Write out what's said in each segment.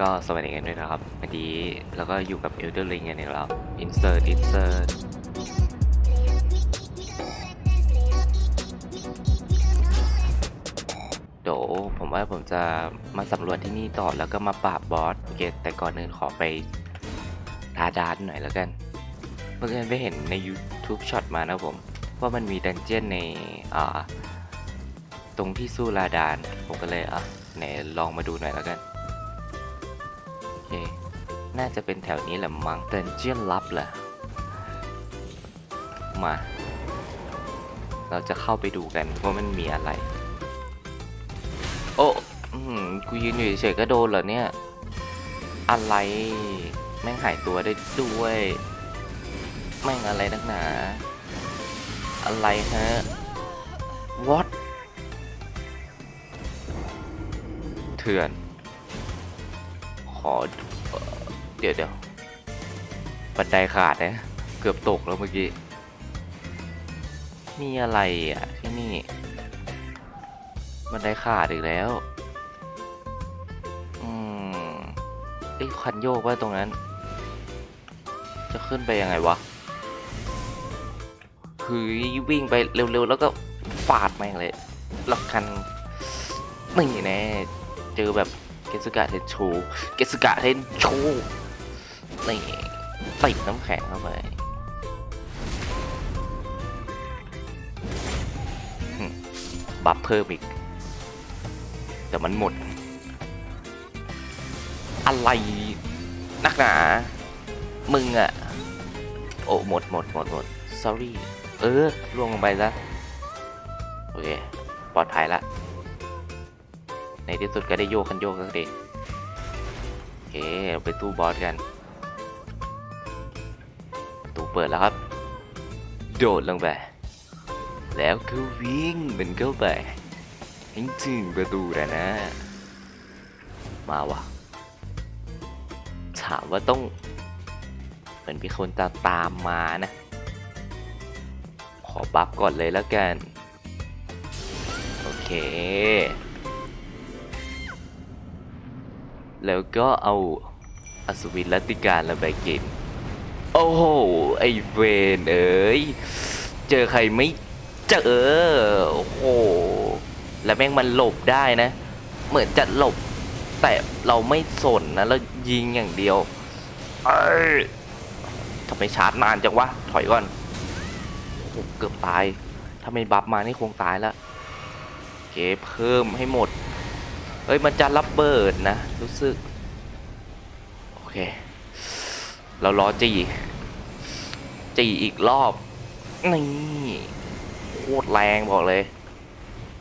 ก็สวัสดีกันด้วยนะครับวันนี้แล้วก็อยู่กับ Elder Ring กันอีกแล้ว insert insert เดี๋ยวผมว่าผมจะมาสำรวจที่นี่ต่อแล้วก็มาปราบบอสโอเคแต่ก่อนอื่นขอไปลาดานหน่อยแล้วกันเมื่อกี้ไปเห็นใน YouTube ช็อตมานะผม ว่ามันมีดันเจี้ยนในอ่าตรงที่สู้ลาดาน ผมก็เลยอะไหนลองมาดูหน่อยแล้วกัน น่าจะเป็นแถวนี้แหละมั้งดันเจียนลับแหละมา เราจะเข้าไปดูกันว่ามันมีอะไร โอ้กูยืนอยู่เฉยๆก็โดนเหรอเนี่ย อะไร แม่งหายตัวได้ด้วย แม่งอะไรนักหนา อะไรฮะ what เถื่อน อเอ่อเดี๋ยวเดี๋ยวบันไดขาดนะ เกือบตกแล้วเมื่อกี้ มีอะไรอะที่นี่ บันไดขาดอีกแล้ว อืมไอ้ยคันโยกว่าตรงนั้น จะขึ้นไปยังไงวะคือวิ่งไปเร็วๆ แล้วก็ฟาดแม่งเลยแล้วคันนี่แน่ เจอแบบ เกสกะเทนโชเกสกะเทนโชนี่ติดน้ำแข็งเข้าไปบัฟเพิ่มอีก แต่มันหมด อะไร นักหนา มึงอะโอ้หมดหมดหมดหมด sorry เออล่วงลงไปซะ โอเค ปลอดภัยละ ในที่สุดก็ได้โยกกันโยกสักทีโอเคเราไปตู้บอสกัน ตู้เปิดแล้วครับ โดดลงไป แล้วก็วิ่งมันเข้าไปให้ถึงประตูแล้วนะ มาวะถามว่าต้อง เหมือนมีคนตามตามมานะ ขอบัฟก่อนเลยแล้วกัน โอเค แล้วก็เอาอสวินลัติการระบายกินโอ้โห ไอเวนเอ้ย เจอใครไม่เจอโอ้โห แล้วแม่งมันหลบได้นะ เหมือนจะหลบ แต่เราไม่สนนะเรายิงอย่างเดียวเอ้ยทำไมชาร์จนานจังวะ ถอยก่อนโอ้โหเกือบตาย ถ้าไม่บัฟมานี่คงตายแล้วโอเคเพิ่มให้หมด เฮ้ย มันจะรับเบิดนะ รู้สึก โอเค เรารอจีจีอีกรอบ นี่โคตรแรงบอกเลย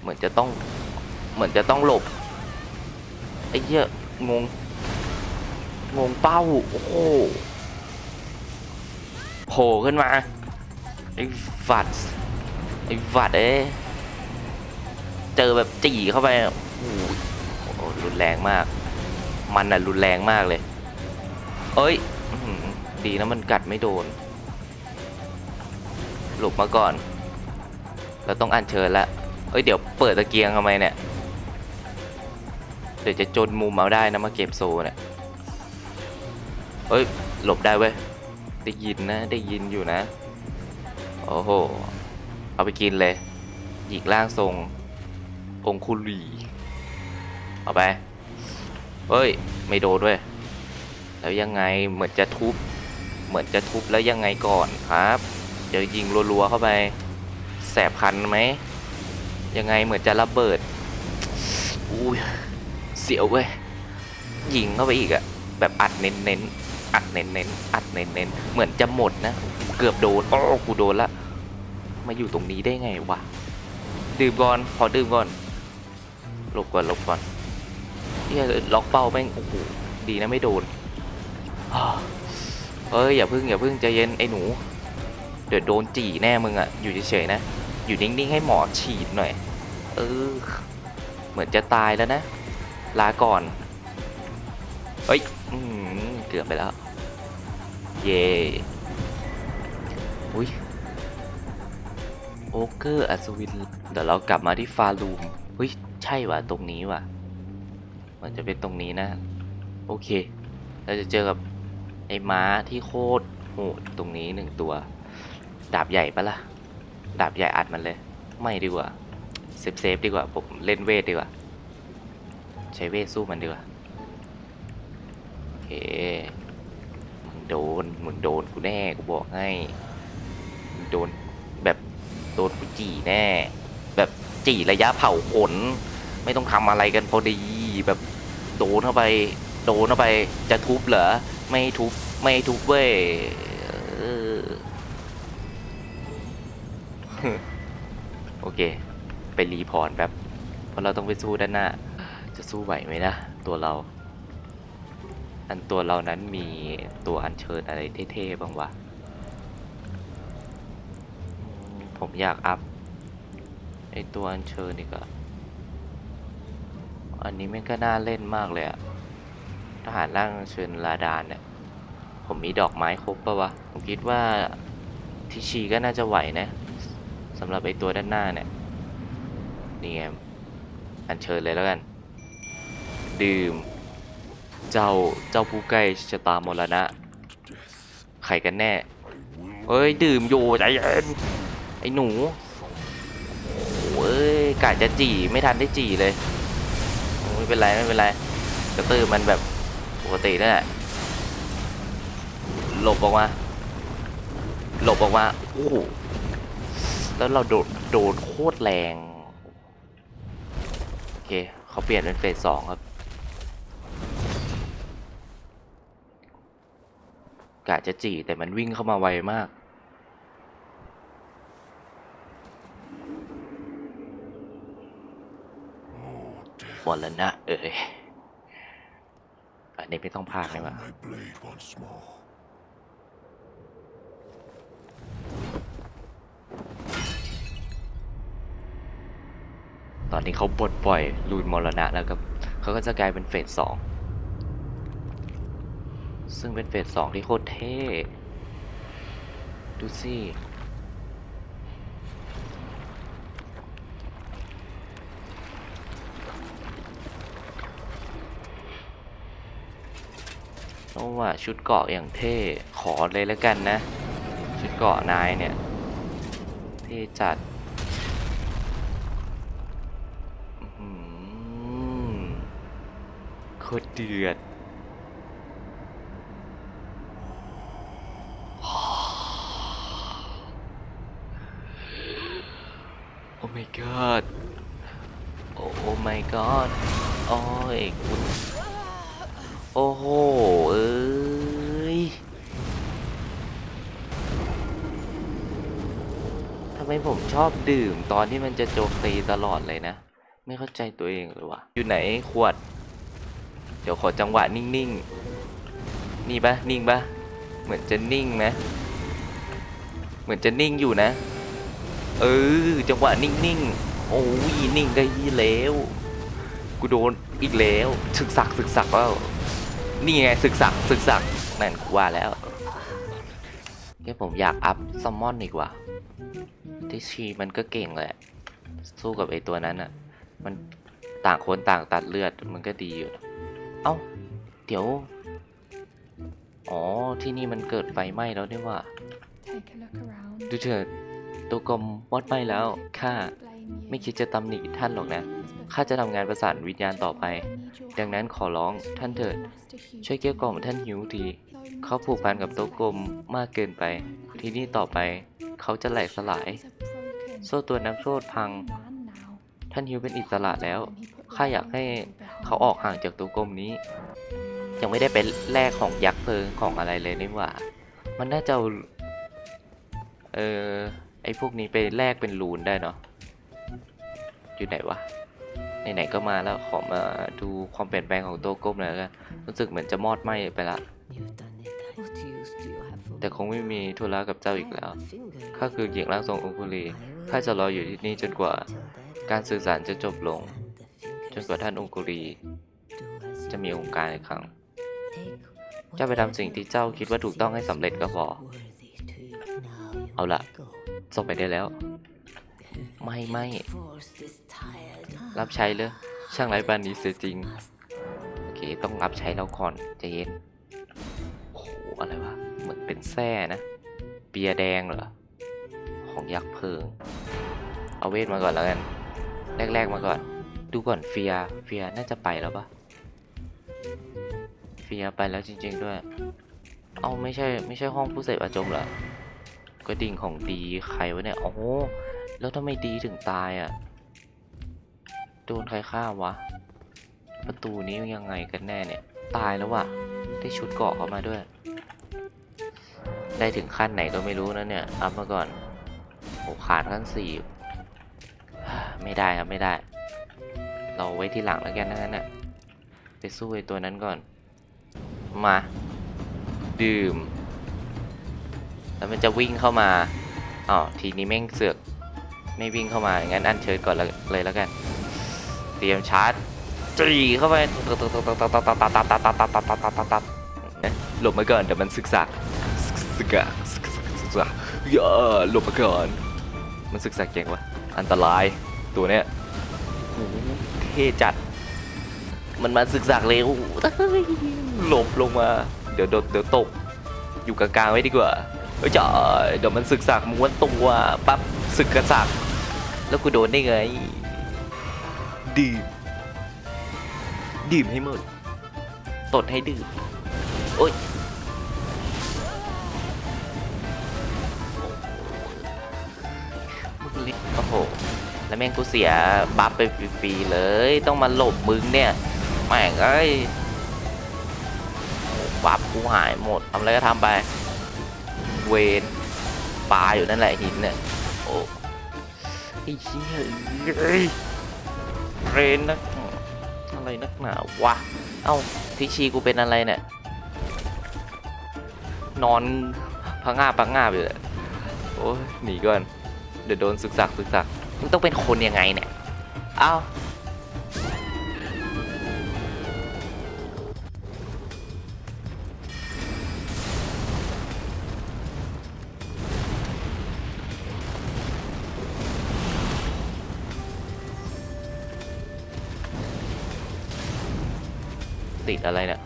เหมือนจะต้อง เหมือนจะต้องหลบ ไอ้เหี้ยงง งงเป้า โอ้โหโผล่ขึ้นมา ไอ้ฝัด ไอ้ฝัดเอ้เจอแบบจีเข้าไปอะโอ้ รุนแรงมาก มันอะรุนแรงมากเลย เอ้ยดีนะมันกัดไม่โดน หลบมาก่อน เราต้องอัญเชิญละเอ้ยเดี๋ยวเปิดตะเกียงทำไมเนี่ย เดี๋ยวจะจนมุมเอาได้นะมาเก็บโซเนี่ยเอ้ยหลบได้เว้ย ได้ยินนะได้ยินอยู่นะ โอ้โห เอาไปกินเลย หยิกร่างทรงองคุลี เอาไป เฮ้ย ไม่โดนด้วย แล้วยังไง เหมือนจะทุบ เหมือนจะทุบแล้วยังไงก่อนครับเดี๋ยวยิงรัวๆเข้าไป แสบคันไหม ยังไงเหมือนจะระเบิด อุ้ย เสียวเว้ย ยิงเข้าไปอีกอะแบบอัดเน้นๆ อัดเน้นๆ อัดเน้นๆ เหมือนจะหมดนะ เกือบโดน โอ้กูโดนละ มาอยู่ตรงนี้ได้ไงวะ ดื่มก่อน ขอดื่มก่อนหลบก่อนหลบก่อน เฮียล็อกเป้าแม่งโอ้โหดีนะไม่โดนเอ้ยอย่าพึ่งอย่าพึ่งใจเย็นไอ้หนู เดี๋ยวโดนจี่แน่มึงอะอยู่เฉยๆนะ อยู่นิ่งๆให้หมอฉีดหน่อย เออ เหมือนจะตายแล้วนะ ลาก่อน เฮ้ยอืมเกือบไปแล้ว เย่อุ้ยโอเกอร์อัศวิน เดี๋ยวเรากลับมาที่ฟาลูมเฮ้ย ใช่ว่ะ ตรงนี้ว่ะ มันจะเป็นตรงนี้นะ โอเค เราจะเจอกับไอ้ม้าที่โคตรโหดตรงนี้หนึ่งตัว ดาบใหญ่ปะล่ะ ดาบใหญ่อัดมันเลย ไม่ดีกว่า เซฟเซฟดีกว่า ผมเล่นเวทดีกว่า ใช้เวทสู้มันดีกว่า โอเค มึงโดน มึงโดนกูแน่ กูบอกให้ มึงโดนแบบโดนกูจี่แน่ แบบจี่ระยะเผาขน ไม่ต้องทำอะไรกันพอดี แบบโดนเข้าไป โดนเข้าไปจะทุบเหรอไม่ทุบไม่ทุบเว้ยโอเค ไปรีพอร์ตแป๊บเพราะเราต้องไปสู้ด้านหน้า จะสู้ไหวไหมนะ ตัวเรา อันตัวเรานั้นมีตัวอัญเชิญอะไรเท่ๆบ้างวะผมอยากอัพไอตัวอัญเชิญนี่ก็ อันนี้มันก็น่าเล่นมากเลยอะทหารร่างเชิญลาดานเนี่ย ผมมีดอกไม้ครบปะวะ ผมคิดว่าทิชีก็น่าจะไหวนะสำหรับไอตัวด้านหน้าเนี่ย นี่ไง อัญเชิญเลยแล้วกัน ดื่ม เจ้า เจ้าผู้ใกล้ชะตามรณะ ใครกันแน่ เอ้ย ดื่มอยู่ใจเย็น ไอ้หนู โอ้ยกะจะจี่ไม่ทันได้จี่เลย เป็นไรไม่เป็นไรกระตือมันแบบปกตินั่นแหละหลบออกมา หลบออกมาโอ้แล้วเราโดดโดดโคตรแรงโอเคเขาเปลี่ยนเป็นเฟสสองครับกะจะจีแต่มันวิ่งเข้ามาไวมาก ห มดแล้วนะเอ้ยอันนี้ไม่ต้องพากเลยวะ My blade once more. ตอนนี้เขาปลดปล่อยลูนมรณะแล้วครับเขาก็จะกลายเป็นเฟสสองซึ่งเป็นเฟสสองที่โคตรเท่ ดูสิ ว่าชุดเกาะอย่างเท่ขอเลยแล้วกันนะ ชุดเกาะนายเนี่ยเท่จัดโคตรเดือดโอ้ my god โอ้ my god โอ้ยคุณ โอ้โห เอ้ยทำไมผมชอบดื่มตอนที่มันจะโจมตีตลอดเลยนะ ไม่เข้าใจตัวเองเลยวะอยู่ไหนขวด เดี๋ยวขอจังหวะนิ่งๆ นี่ปะนิ่งปะเหมือนจะนิ่งนะ เหมือนจะนิ่งอยู่นะ เออ จังหวะนิ่งๆ โอ้ยนิ่งได้ยี่แล้ว กูโดนอีกแล้ว ศึกสักศึกสักแล้ว นี่ไงศึกสักศึกสักนั่นกูว่าแล้วแค่ผมอยากอัพซัมมอนดีกว่าที่ชีมันก็เก่งแหละ สู้กับไอ้ตัวนั้นอะมันต่างคนต่างตัดเลือดมันก็ดีอยู่เอ้า เดี๋ยว อ๋อ ที่นี่มันเกิดไฟไหม้แล้วนี่ว่าดูเถิดตัวกลมมอดไหม้แล้ว ข้าไม่คิดจะตำหนิท่านหรอกนะ ข้าจะทำงานประสานวิญญาณต่อไป ดังนั้นขอร้องท่านเถิด ช่วยเกี้ยกล่อมท่านหิวทีเขาผูกพันกับโต๊ะกลมมากเกินไป ที่นี่ต่อไปเขาจะแหลกสลาย โซ่ตัวนักโทษพัง ท่านฮิวเป็นอิสระแล้วข้าอยากให้เขาออกห่างจากตัวกลมนี้ ยังไม่ได้เป็นแรกของยักษ์เพลิงของอะไรเลยนี่หว่า มันน่าจะเออไอพวกนี้ไปแลกเป็นรูนได้เนาะอยู่ไหนวะ ไหนๆก็มาแล้วขอมาดูความเปลี่ยนแปลงของตัวกลมหน่อยกันรู้สึกเหมือนจะมอดไหม้ไปละ แต่คงไม่มีธุระกับเจ้าอีกแล้วข้าคือหญิงร่างทรงองคุลีข้าจะรออยู่ที่นี่จนกว่า การสื่อสารจะจบลง จนกว่าท่านองคุลีจะมีองค์การอีกครั้งเจ้าไปทำสิ่งที่เจ้าคิดว่าถูกต้องให้สำเร็จก็พอเอาละจบไปได้แล้ว ไม่ไม่ รับใช้เลยช่างไร้บานนี้เสียจริง โอเค ต้องรับใช้เราก่อนใจเย็นโอ้โหอะไรวะ เหมือนเป็นแส้นะ เบียร์แดงเหรอ ของยักษ์เพิง เอาเวทมาก่อนแล้วกัน แรก ๆ มาก่อน ดูก่อนเฟีย เฟียน่าจะไปแล้วปะเฟียไปแล้วจริง ๆ ด้วย เอาไม่ใช่ไม่ใช่ห้องผู้เสพอาจมเหรอกระดิ่งของดีใครวะเนี่ย โอ้โห แล้วทำไมดีถึงตายอะ โดนใครฆ่าวะ ประตูนี้ยังไงกันแน่เนี่ย ตายแล้ววะได้ชุดเกาะเข้ามาด้วย ได้ถึงขั้นไหนก็ไม่รู้นะเนี่ย อัพมาก่อนโอ้ขาดขั้นสี่ไม่ได้ครับไม่ได้ เราไว้ที่หลังแล้วกันนะงั้นน่ะไปสู้ไอ้ตัวนั้นก่อน มา ดื่ม แล้วมันจะวิ่งเข้ามาอ๋อทีนี้แม่งเสือกไม่วิ่งเข้ามางั้นอันเชิญก่อนเลยแล้วกัน เตรียมชาร์จจีเข้าไปหลบมาก่อนเดี๋ยวมันศึกษาศึกษาศึกษาศึกษาอย่าหลบมาก่อนมันศึกษาเก่งวะอันตรายตัวเนี้ยเท่จัด มันมาศึกษาเร็วหลบลงมา เดี๋ยวโดดเดี๋ยวตก อยู่กลางๆไว้ดีกว่าเฮ้ยจ้าเดี๋ยวมันศึกษาม้วนตัวปั๊บศึกกระสักแล้วกูโดนได้ไง ดื่ม ดื่มให้หมด ตดให้ดื่ม โอ๊ยมึงลิโอ้โห แล้วแม่งกูเสียบัฟไปฟรีๆเลย ต้องมาหลบมึงเนี่ยแม่งเอ้ยบัฟกูหายหมดทำอะไรก็ทำไป เวนปลาอยู่นั่นแหละหินเนี่ยโอ้ไอ้เหี้ยเอ้ย รนนักอะไรนักหนาวะ เอ้าทิชีกูเป็นอะไรเนี่ย นอนพังงาพังงาอยู่เลยโอ้ยหนีก่อน เดี๋ยวโดนศึกษาศึกษามึงต้องเป็นคนยังไงเนี่ย เอ้า ติดอะไรเนี่ย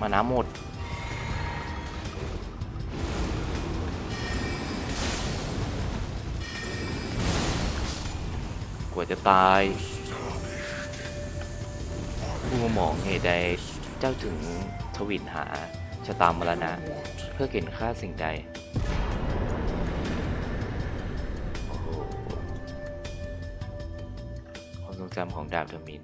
มาน้ำหมด ว่าจะตาย ผู้มองเหตุใดเจ้าถึงทวินหาชะตามรณะ เพื่อเก็นค่าสิ่งใดความทรงจำของดาบเทอะมิน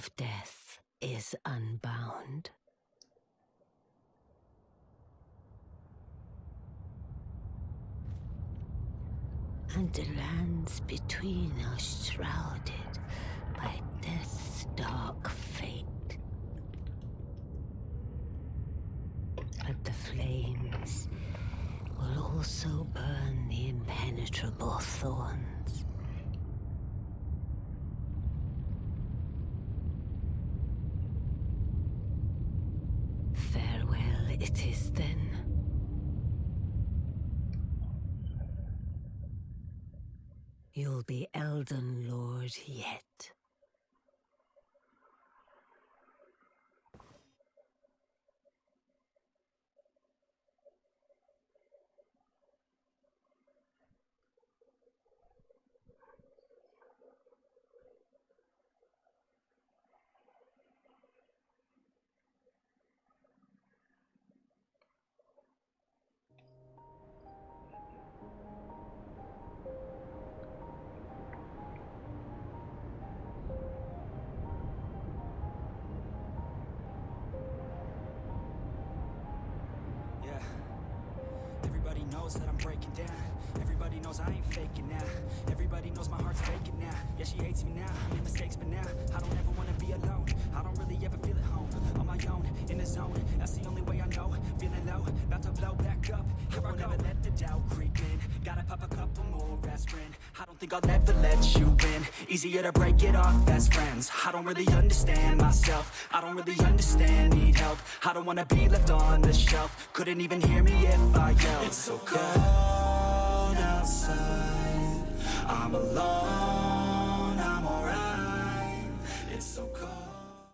of death is unbound. And the lands between are shrouded by death's dark fate. But the flames will also burn the impenetrable thorns. It is then. You'll be Elden Lord yet. Knows that I'm breaking down. Everybody knows I ain't faking now. Everybody knows my heart's faking now. Yeah, she hates me now. I made mistakes, but now I don't ever wanna be alone. I don't really ever feel at home. On my own, in the zone. That's the only way I know. Feeling low, about to blow back up. Here I never let the doubt creep in. Gotta pop a couple more aspirin. I don't think I'll ever let you in. Easier to break it off best friends. I don't really understand myself. I don't really understand, need help. I don't wanna be left on the shelf. Couldn't even hear me if I yelled. It's so cold outside. I'm alone